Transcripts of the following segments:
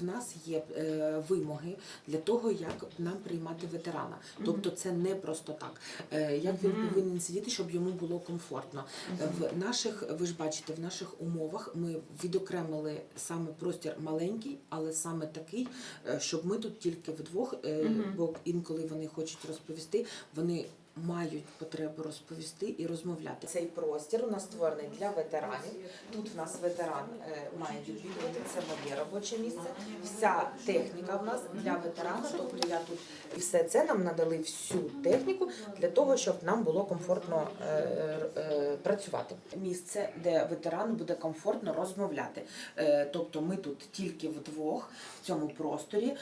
в нас є е, вимоги для того, як нам приймати ветерана. Тобто це не просто так. Е, Як він повинен сидіти, щоб йому було комфортно. В наших, ви ж бачите, в наших умовах ми відокремили саме простір маленький, але саме такий, е, щоб ми тут тільки вдвох, е, бо інколи вони хочуть розповісти, вони. Мають потребу розповісти і розмовляти. Цей простір у нас створений для ветеранів. Тут в нас ветеран е, має відвідувати це моє робоче місце. Вся техніка в нас для ветерана. Тобто я тут і все це нам надали всю техніку для того, щоб нам було комфортно е, е, працювати. Місце, де ветерану буде комфортно розмовляти. Тобто ми тут тільки вдвох в цьому просторі.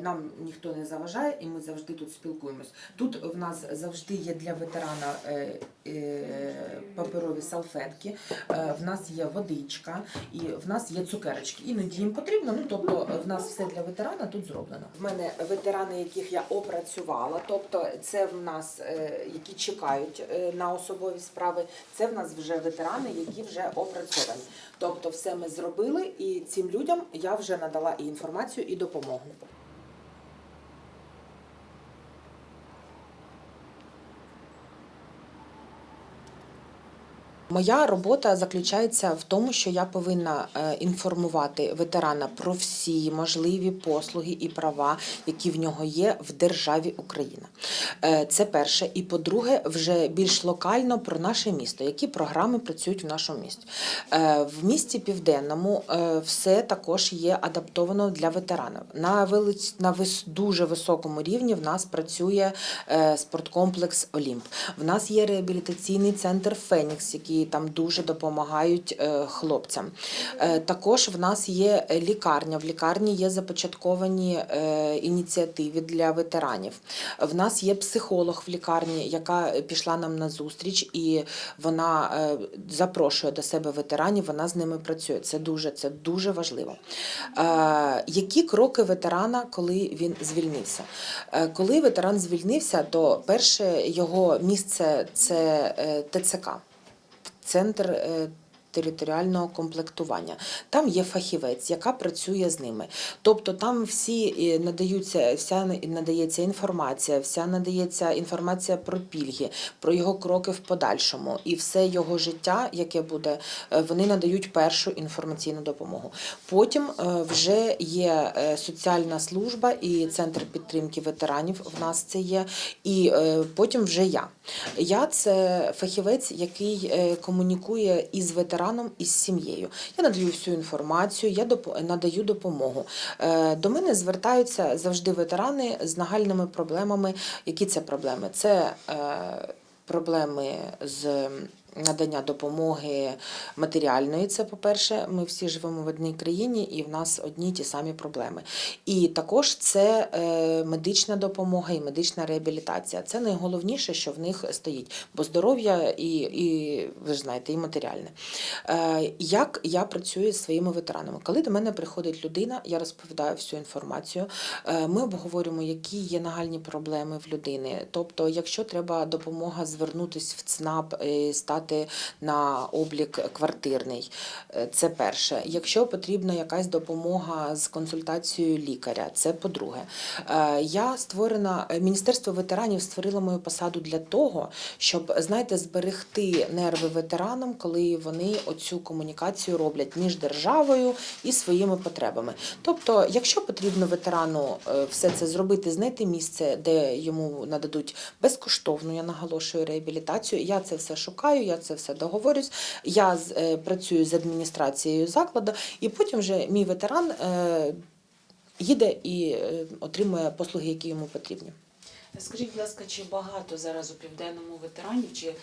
Нам ніхто не заважає, і ми завжди тут спілкуємось. Тут в нас завжди є для ветерана е, е, паперові салфетки, е, в нас є водичка і в нас є цукерочки. Іноді їм потрібно. Ну тобто в нас все для ветерана тут зроблено. В мене ветерани, яких я опрацювала, тобто це в нас які чекають на особові справи. Це в нас вже ветерани, які вже опрацьовані. Тобто, все ми зробили, і цим людям я вже надала і інформацію, і допомогу. Моя робота заключається в тому, що я повинна е, інформувати ветерана про всі можливі послуги і права, які в нього є в державі Україна. Е, Це перше. І по-друге, вже більш локально про наше місто, які програми працюють в нашому місті. Е, В місті Південному все також є адаптовано для ветеранів. На велич... на вис... дуже високому рівні в нас працює спорткомплекс Олімп. В нас є реабілітаційний центр Фенікс, які там дуже допомагають е, хлопцям. Е, Також в нас є лікарня. В лікарні є започатковані е, ініціативи для ветеранів. В нас є психолог в лікарні, яка пішла нам на зустріч, і вона запрошує до себе ветеранів. Вона з ними працює. Це дуже, це дуже важливо. Які кроки ветерана, коли він звільнився? Коли ветеран звільнився, то перше його місце це ТЦК центр е, територіального комплектування. Там є фахівець, яка працює з ними. Тобто там всі е, надаються, вся надається інформація, вся надається інформація про пільги, про його кроки в подальшому, і все його життя, яке буде, е, вони надають першу інформаційну допомогу. Потім е, вже є соціальна служба і центр підтримки ветеранів. В нас це є, і потім вже я. Я це фахівець, який комунікує із ветераном, із сім'єю. Я надаю всю інформацію, я надаю допомогу. Е, До мене звертаються завжди ветерани з нагальними проблемами. Які це проблеми? Це е, проблеми з надання допомоги матеріальної. Це по-перше, ми всі живемо в одній країні, і в нас одні ті самі проблеми. І також це е, медична допомога і медична реабілітація. Це найголовніше, що в них стоїть, бо здоров'я і, і ви ж знаєте, і матеріальне. Е, Як я працюю з своїми ветеранами? Коли до мене приходить людина, я розповідаю всю інформацію. Е, Ми обговорюємо, які є нагальні проблеми в людини. Тобто, якщо треба допомога звернутися в ЦНАП, е, стати на облік квартирний, е, це перше. Якщо потрібна якась допомога з консультацією лікаря, це по-друге. Е, Я створена, е, Міністерство ветеранів створило мою посаду для того, щоб, знаєте, зберегти нерви ветеранам, коли вони оцю комунікацію роблять між державою і своїми потребами. Тобто, якщо потрібно ветерану все це зробити, знайти місце, де йому нададуть безкоштовну, я наголошую, реабілітацію. Я це все шукаю, я це все договорюсь. Я з- е, працюю з адміністрацією закладу, і потім вже мій ветеран е, їде і е, отримує послуги, які йому потрібні. Скажіть, будь ласка, чи багато зараз у південному ветеранів, чи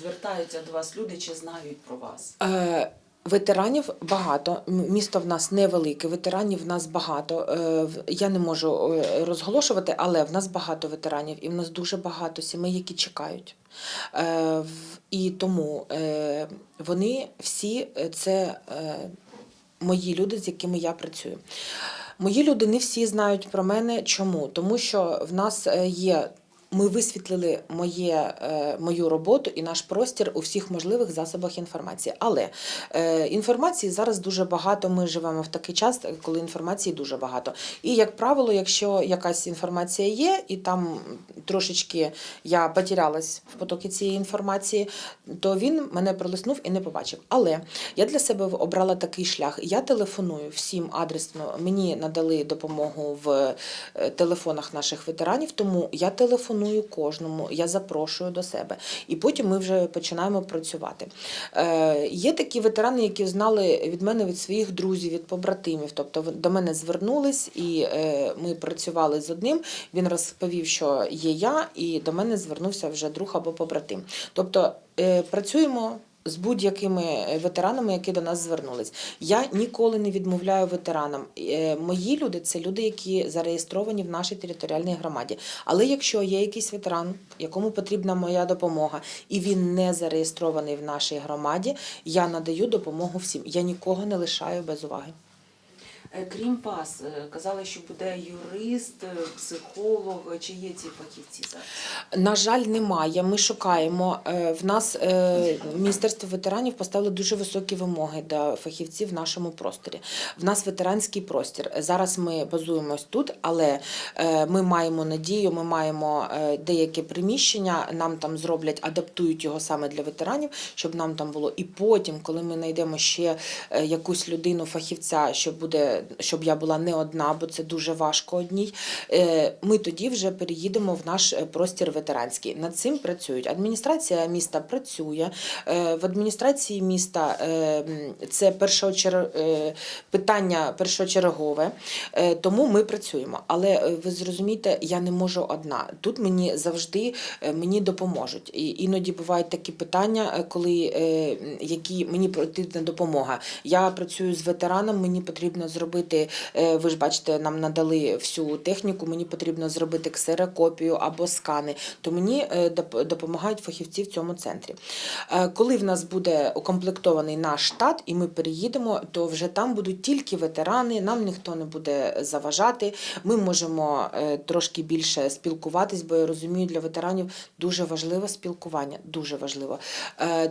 звертаються до вас люди, чи знають про вас? Е, Ветеранів багато. Місто в нас невелике, ветеранів в нас багато. Я не можу розголошувати, але в нас багато ветеранів, і в нас дуже багато сімей, які чекають. Е, І тому е, вони всі е, це мої люди, з якими я працюю. Мої люди не всі знають про мене. Чому? Тому що в нас є ми висвітлили моє, е, мою роботу і наш простір у всіх можливих засобах інформації. Але е, інформації зараз дуже багато. Ми живемо в такий час, коли інформації дуже багато. І, як правило, якщо якась інформація є, і там трошечки я потерялась в потокі цієї інформації, то він мене пролиснув і не побачив. Але я для себе обрала такий шлях. Я телефоную всім адресно. Мені надали допомогу в е, телефонах наших ветеранів, тому я телефоную кожному, я запрошую до себе. І потім ми вже починаємо працювати. Е, є такі ветерани, які знали від мене, від своїх друзів, від побратимів. Тобто до мене звернулись, і е, ми працювали з одним. Він розповів, що є я, і до мене звернувся вже друг або побратим. Тобто е, працюємо. З будь-якими е, ветеранами, які до нас звернулись, я ніколи не відмовляю ветеранам. Е, Мої люди це люди, які зареєстровані в нашій територіальній громаді. Але якщо є якийсь ветеран, якому потрібна моя допомога, і він не зареєстрований в нашій громаді, я надаю допомогу всім. Я нікого не лишаю без уваги. Е, Крім вас, е, казали, що буде юрист, е, психолог. Чи є ці фахівці? На жаль, немає. Ми шукаємо. В нас Міністерство ветеранів поставило дуже високі вимоги до фахівців в нашому просторі. В нас ветеранський простір. Зараз ми базуємось тут, але ми маємо надію, ми маємо деяке приміщення. Нам там зроблять, адаптують його саме для ветеранів, щоб нам там було. І потім, коли ми знайдемо ще якусь людину, фахівця, що буде, щоб я була не одна, бо це дуже важко одній. е, Ми тоді вже переїдемо в наш е, простір ветеранський. Над цим працюють. Адміністрація міста працює. Е, В адміністрації міста це першочер... питання першочергове, тому ми працюємо. Але ви зрозумієте, я не можу одна. Тут мені завжди мені допоможуть. Іноді бувають такі питання, коли які мені потрібна допомога. Я працюю з ветераном, мені потрібно зробити. Е, Ви ж бачите, нам надали всю техніку. Мені потрібно зробити ксерокопію або скани. То мені е, допомагають фахівці в цьому центрі. Е, Коли в нас буде укомплектований наш штат, і ми переїдемо, то вже там будуть тільки ветерани. Нам ніхто не буде заважати. Ми можемо трошки більше спілкуватись, бо я розумію, для ветеранів дуже важливе спілкування. Дуже важливо.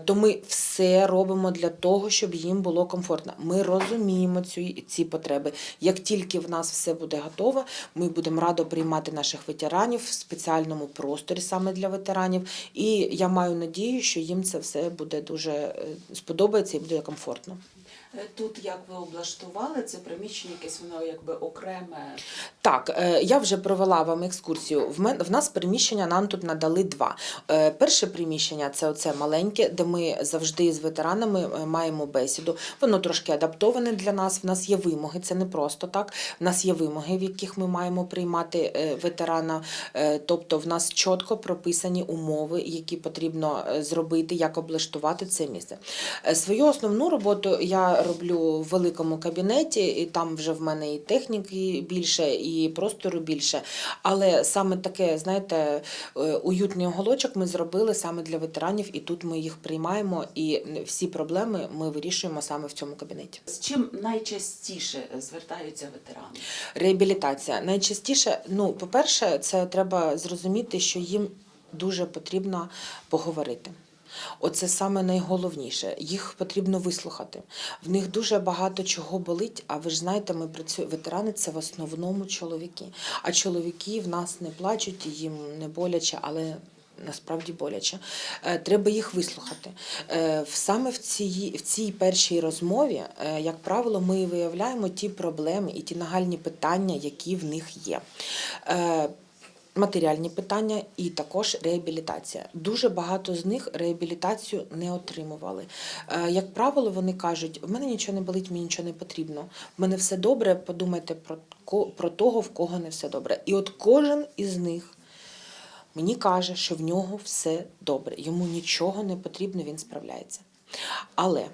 То ми все робимо для того, щоб їм було комфортно. Ми розуміємо ці потреби. Як тільки в нас все буде готово, ми будемо радо приймати наших ветеранів в спеціальному просторі саме для ветеранів. І я маю надію, що їм це все буде дуже е, сподобається і буде комфортно. Е, Тут як ви облаштували це приміщення, якесь воно якби окреме. Так, е, я вже провела вам екскурсію. В мен в нас приміщення нам тут надали два. Е, Перше приміщення це оце маленьке, де ми завжди з ветеранами маємо бесіду. Воно трошки адаптоване для нас. В нас є вимоги, це не просто так. В нас є вимоги, в яких ми маємо приймати ветерана. Тобто, в нас чітко прописані умови, які потрібно зробити, як облаштувати це місце. Свою основну роботу я роблю в великому кабінеті, і там вже в мене і техніки більше, і простору більше. Але саме таке, знаєте, е, уютний оголочок ми зробили саме для ветеранів, і тут ми їх приймаємо, і всі проблеми ми вирішуємо саме в цьому кабінеті. З чим найчастіше звертаються ветерани? Реабілітація. Найчастіше, ну, по-перше, це треба зрозуміти, що їм дуже потрібно поговорити. Оце саме найголовніше. Їх потрібно вислухати. В них дуже багато чого болить. А ви ж знаєте, ми працюємо. Ветерани це в основному чоловіки. А чоловіки в нас не плачуть, їм не боляче, але. Насправді боляче. Е, Треба їх вислухати. Е, Саме в цій, в цій першій розмові, е, як правило, ми виявляємо ті проблеми і ті нагальні питання, які в них є. Матеріальні питання і також реабілітація. Дуже багато з них реабілітацію не отримували. Е, Як правило, вони кажуть: в мене нічого не болить, мені нічого не потрібно. В мене все добре. Подумайте про, про того, в кого не все добре. І от кожен із них мені каже, що в нього все добре, йому нічого не потрібно, він справляється. Але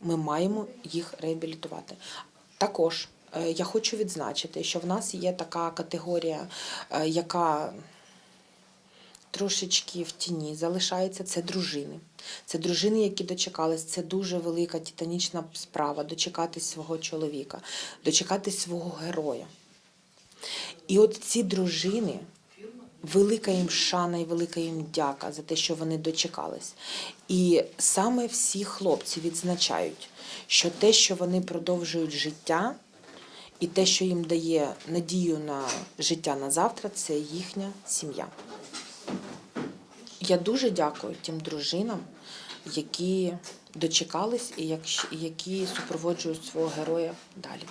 ми маємо їх реабілітувати. Також я хочу відзначити, що в нас є така категорія, е, яка трошечки в тіні залишається, це дружини. Це дружини, які дочекались. Це дуже велика титанічна справа дочекатись свого чоловіка, дочекатись свого героя. І от ці дружини Велика їм шана і велика їм дяка за те, що вони дочекались. І саме всі хлопці відзначають, що те, що вони продовжують життя, і те, що їм дає надію на життя на завтра, це їхня сім'я. Я дуже дякую тим дружинам, які дочекались і які супроводжують свого героя далі.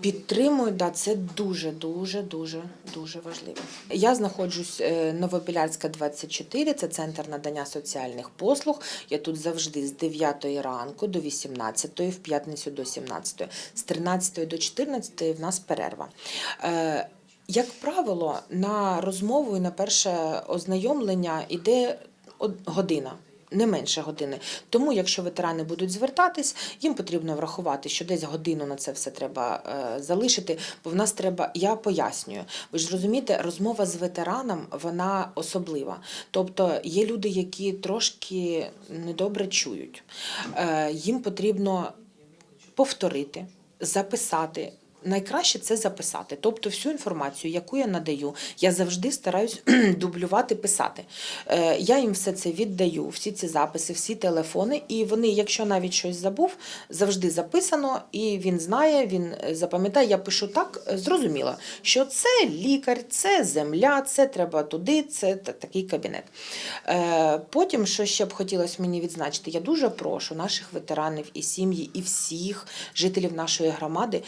Підтримую, да, це дуже, дуже, дуже, дуже важливо. Я знаходжусь е, Новобілярська 24, це центр надання соціальних послуг. Я тут завжди з 9 ранку до 18, в п'ятницю до 17, з 13 до 14 в нас перерва. Е, Як правило, на розмову і на перше ознайомлення йде од- година. Не менше години. Тому, якщо ветерани будуть звертатись, їм потрібно врахувати, що десь годину на це все треба е, залишити. Бо в нас треба, я пояснюю. Ви ж розумієте, розмова з ветераном вона особлива. Тобто є люди, які трошки недобре чують. Е, їм потрібно повторити, записати. Найкраще це записати. Тобто всю інформацію, яку я надаю, я завжди стараюсь дублювати, писати. Е, Я їм все це віддаю, всі ці записи, всі телефони, і вони, якщо навіть щось забув, завжди записано, і він знає, він е, запам'ятає. Я пишу так, е, зрозуміло, що це лікар, це земля, це треба туди, це такий кабінет. Потім, що ще б хотілося мені відзначити, я дуже прошу наших ветеранів і сім'ї, і всіх жителів нашої громади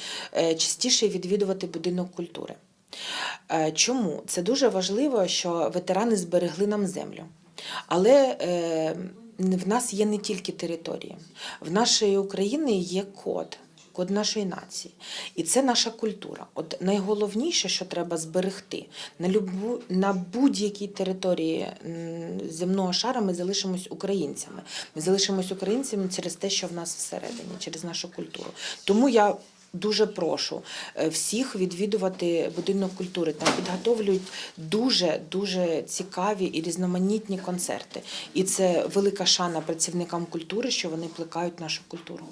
частіше відвідувати будинок культури. Е, Чому? Це дуже важливо, що ветерани зберегли нам землю. Але е, в нас є не тільки території. В нашої України є код. Код нашої нації, і це наша культура. От найголовніше, що треба зберегти на любу на будь-якій території земного шара, ми залишимось українцями. Ми залишимось українцями через те, що в нас всередині, через нашу культуру. Тому я Дуже прошу е, всіх відвідувати будинок культури. Там підготовлюють дуже дуже цікаві і різноманітні концерти. І це велика шана працівникам культури, що вони плекають нашу культуру.